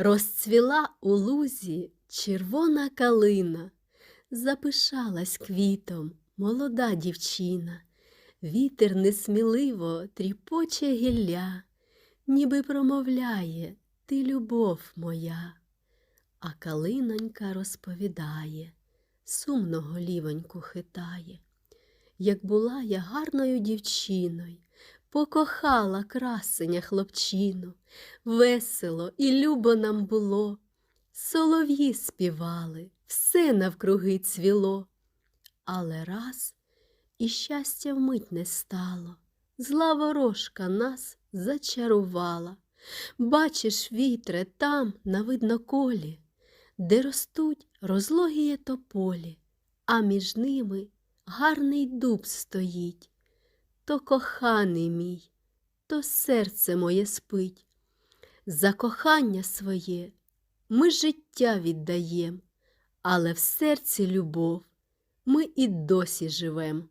Розцвіла у лузі червона калина, запишалась квітом молода дівчина, вітер несміливо тріпоче гілля, ніби промовляє ти любов моя. А калинонька розповідає, сумно голівоньку хитає. Як була я гарною дівчиною, покохала красеня хлопчину, весело і любо нам було. Солов'ї співали, все навкруги цвіло. Але раз і щастя вмить не стало, зла ворожка нас зачарувала. Бачиш, вітре, там, на видноколі, де ростуть розлогіє тополі, а між ними гарний дуб стоїть. То коханий мій, то серце моє спить. За кохання своє ми життя віддаєм, але в серці любов ми і досі живем.